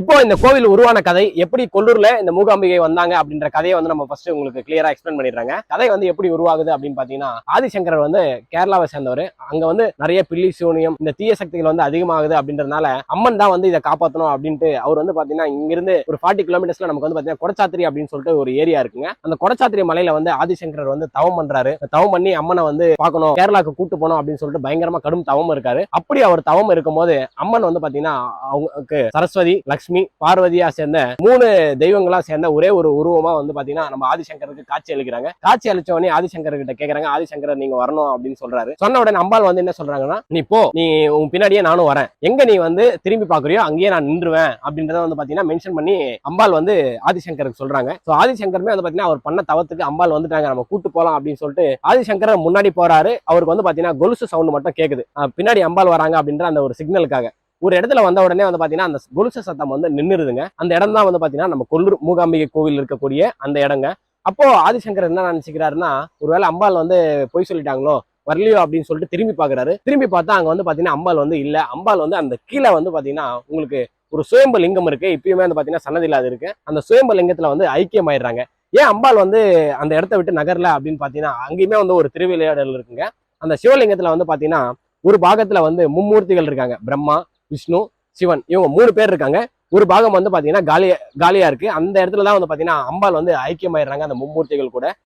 இப்போ இந்த கோவில் உருவான கதை எப்படி கொல்லூர்ல இந்த மூகாம்பிகை வந்தாங்க அப்படின்ற கதையை வந்து நம்ம ஃபர்ஸ்ட் உங்களுக்கு கிளியரா எக்ஸ்பிளைன் பண்ணிடுறாங்க. கதை வந்து எப்படி உருவாகுது அப்படின்னு பாத்தீங்கன்னா ஆதிசங்கரர் வந்து கேரளாவை சேர்ந்தவர். அங்க வந்து நிறைய பில்லி சூனியம் இந்த தீய சக்திகள் வந்து அதிகமாகுது அப்படின்றதுனால அம்மன் தான் வந்து இதை காப்பாற்றணும் அப்படின்ட்டு அவர் வந்து பாத்தீங்கன்னா இங்கிருந்து ஒரு ஃபார்ட்டி கிலோமீட்டர்ஸ்ல நமக்கு வந்து பாத்தீங்கன்னா கொடச்சாத்திரி அப்படின்னு சொல்லிட்டு ஒரு ஏரியா இருக்குங்க. அந்த கொடச்சாத்திரி மலையில வந்து ஆதிசங்கரர் வந்து தவம் பண்றாரு. தவம் பண்ணி அம்மனை வந்து பார்க்கணும் கேரளாக்கு கூட்டு போகணும் அப்படின்னு சொல்லிட்டு பயங்கரமா கடும் தவம் இருக்காரு. அப்படி அவர் தவம் இருக்கும்போது அம்மன் வந்து பாத்தீங்கன்னா அவங்களுக்கு சரஸ்வதி லக்ஷ்மி பார்வதியா சேர்ந்த மூணு தெய்வங்களா சேர்ந்த ஒரே ஒரு உருவமா வந்து பாத்தீங்கன்னா நம்ம ஆதிசங்கருக்கு காட்சி அளிக்கிறாங்க. காட்சி அளிச்ச உடனே ஆதிசங்கர் கிட்ட கேக்குறாங்க ஆதிசங்கர் நீங்க வரணும் அப்படின்னு சொல்றாரு. சொன்ன உடனே அம்பாள் வந்து என்ன சொல்றாங்கன்னா நீ போ நீ உன் பின்னாடியே நானும் வரேன். எங்க நீ வந்து திரும்பி பாக்குறியோ அங்கேயே நான் நின்றுவேன். அப்படின்றத வந்து பாத்தீங்கன்னா மென்ஷன் பண்ணி அம்பாள் வந்து ஆதிசங்கருக்கு சொல்றாங்க. சோ ஆதிசங்கருமே வந்து பாத்தீங்கன்னா அவர் பண்ண தவத்துக்கு அம்பாள் வந்துட்டாங்க நம்ம கூட்டு போலாம் அப்படின்னு சொல்லிட்டு ஆதிசங்கர் முன்னாடி போறாரு. அவருக்கு வந்து பாத்தீங்கன்னா கொலுசு சவுண்ட் மட்டும் கேக்குது. பின்னாடி அம்பாள் வராங்க அப்படின்ற அந்த ஒரு சிக்னலுக்காக ஒரு இடத்துல வந்த உடனே வந்து பாத்தீங்கன்னா அந்த கொலுசு சத்தம் வந்து நின்னுருதுங்க. அந்த இடம் தான் வந்து பாத்தீங்கன்னா நம்ம கொல்லூர் மூகாம்பிகை கோவில் இருக்கக்கூடிய அந்த இடங்க. அப்போ ஆதிசங்கர் என்ன நினைச்சுக்கிறாருன்னா ஒருவேளை அம்பாள் வந்து பொய் சொல்லிட்டாங்களோ வரலையோ அப்படின்னு சொல்லிட்டு திரும்பி பாக்குறாரு. திரும்பி பார்த்தா அங்க வந்து பாத்தீங்கன்னா அம்பாள் வந்து இல்ல. அம்பாள் வந்து அந்த கீழே வந்து பாத்தீங்கன்னா உங்களுக்கு ஒரு சுயம்பு லிங்கம் இருக்கு. இப்பயுமே வந்து பாத்தீங்கன்னா சன்னதியில் அது இருக்கு. அந்த சுயம்பு லிங்கத்துல வந்து ஐக்கியமாயிடுறாங்க. ஏன் அம்பாள் வந்து அந்த இடத்த விட்டு நகரல அப்படின்னு பாத்தீங்கன்னா அங்கேயுமே வந்து ஒரு திருவிளையாடல் இருக்குங்க. அந்த சிவலிங்கத்துல வந்து பாத்தீங்கன்னா ஒரு பாகத்துல வந்து மும்மூர்த்திகள் இருக்காங்க. பிரம்மா விஷ்ணு சிவன் இவங்க மூணு பேர் இருக்காங்க. ஒரு பாகம் வந்து பார்த்தீங்கன்னா காலியா காலியா இருக்கு. அந்த இடத்துல தான் வந்து பார்த்தீங்கன்னா அம்பாள் வந்து ஐக்கியமாயிடுறாங்க அந்த மும்மூர்த்திகள் கூட.